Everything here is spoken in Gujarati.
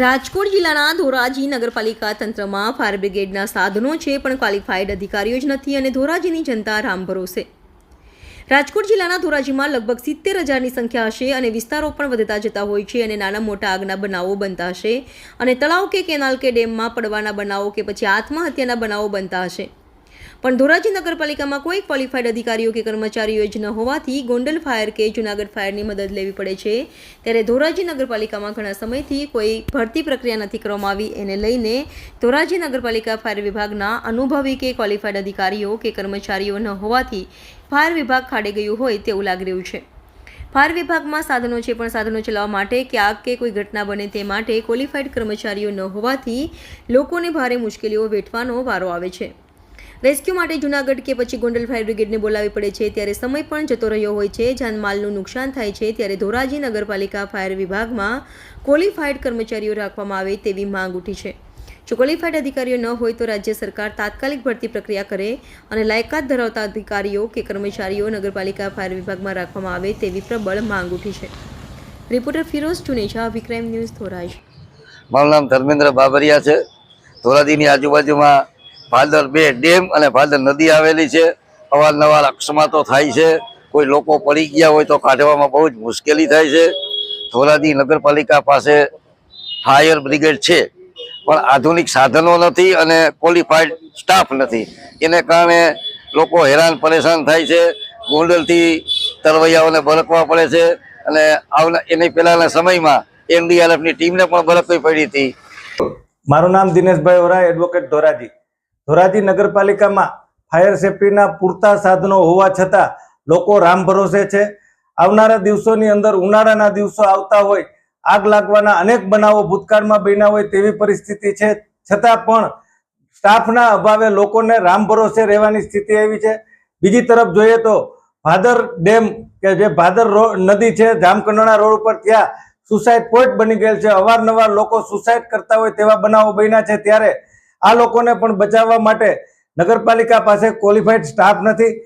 રાજકોટ જિલ્લાના ધોરાજી નગરપાલિકા તંત્રમાં ફાયર બ્રિગેડના સાધનો છે, પણ ક્વોલિફાઈડ અધિકારીઓ જ નથી અને ધોરાજીની જનતા રામ ભરોસે. રાજકોટ જિલ્લાના ધોરાજીમાં લગભગ સિત્તેર હજારની સંખ્યા હશે અને વિસ્તારો પણ વધતા જતા હોય છે અને નાના મોટા આગના બનાવો બનતા હશે અને તળાવ કે કેનાલ કે ડેમમાં પડવાના બનાવો કે પછી આત્મહત્યાના બનાવો બનતા હશે. પણ ધોરાજી નગરપાલિકામાં કોઈ ક્વોલિફાઈડ અધિકારીઓ કે કર્મચારીઓ જ ન હોવાથી ગોંડલ ફાયર કે જૂનાગઢ ફાયરની મદદ લેવી પડે છે. ત્યારે ધોરાજી નગરપાલિકામાં ઘણા સમયથી કોઈ ભરતી પ્રક્રિયા નથી કરવામાં આવી. એને લઈને ધોરાજી નગરપાલિકા ફાયર વિભાગના અનુભવી કે ક્વોલિફાઈડ અધિકારીઓ કે કર્મચારીઓ ન હોવાથી ફાયર વિભાગ ખાડે ગયું હોય તેવું લાગી રહ્યું છે. ફાયર વિભાગમાં સાધનો છે પણ સાધનો ચલાવવા માટે કે આગ કે કોઈ ઘટના બને તે માટે ક્વોલિફાઈડ કર્મચારીઓ ન હોવાથી લોકોને ભારે મુશ્કેલીઓ વેઠવાનો વારો આવે છે. રેસ્ક્યુ માટે જૂનાગઢ કે પછી ગોંડલ ફાયર બ્રિગેડને બોલાવી પડે છે. ત્યારે સમય પણ જતો રહ્યો હોય છે. જાનમાલનું નુકસાન થાય છે, ત્યારે ધોરાજી નગરપાલિકા ફાયર વિભાગમાં ક્વોલિફાઈડ કર્મચારીઓ રાખવામાં આવે તેવી માંગ ઉઠી છે. જો ક્વોલિફાઈડ અધિકારીઓ ન હોય તો રાજ્ય સરકાર તાત્કાલિક ભરતી પ્રક્રિયા કરે અને લાયકાત ધરાવતા અધિકારીઓ કે કર્મચારીઓ નગરપાલિકા ફાયર વિભાગમાં રાખવામાં આવે તેવી પ્રબળ માંગ ઉઠી છે. Reporter Firoz Chuneja Vikram news Dhoraj. મારું નામ ધર્મેન્દ્ર બાબરિયા છે. ધોરાજીની આજુબાજુમાં ભાદર બે ડેમ અને ભાદર નદી આવેલી છે. અવારનવાર અકસ્માતો થાય છે. કોઈ લોકો પડી ગયા હોય તો કાઢવામાં બહુ જ મુશ્કેલી થાય છે. ધોરાજી નગરપાલિકા પાસે ફાયર બ્રિગેડ છે. પણ આધુનિક સાધનો નથી અને ક્વોલિફાઈડ સ્ટાફ નથી. એને કારણે લોકો હેરાન પરેશાન થાય છે. ગોંડલથી તરવૈયાઓને બરકવા પડે છે અને આવના એની પહેલાંના સમયમાં એનડીઆરએફની ટીમને પણ બરકવી પડી હતી. મારું નામ દિનેશભાઈ ઓરા એડવોકેટ ધોરાજી. ધોરાજી નગરપાલિકામાં ફાયર સેફટીના પૂરતા સાધનો હોવા છતાં લોકો રામ ભરોસે છે. આવનારા દિવસોની અંદર, ઉનાળાના દિવસો આવતા હોય, આગ લાગવાના અનેક બનાવો ભૂતકાળમાં બન્યા હોય તેવી પરિસ્થિતિ છે. છતાં પણ સ્ટાફના અભાવે લોકોને રામ ભરોસે રહેવાની સ્થિતિ આવી છે. બીજી તરફ જોઈએ તો ભાદર ડેમ કે જે ભાદર નદી છે જામકંડોળા રોડ ઉપર ત્યાં સુસાઇડ પોઈન્ટ બની ગયેલ છે. અવારનવાર લોકો સુસાઇડ કરતા હોય તેવા બનાવો બન્યા છે. ત્યારે આ લોકોને પણ બચાવવા માટે નગરપાલિકા પાસે ક્વોલિફાઈડ સ્ટાફ નથી.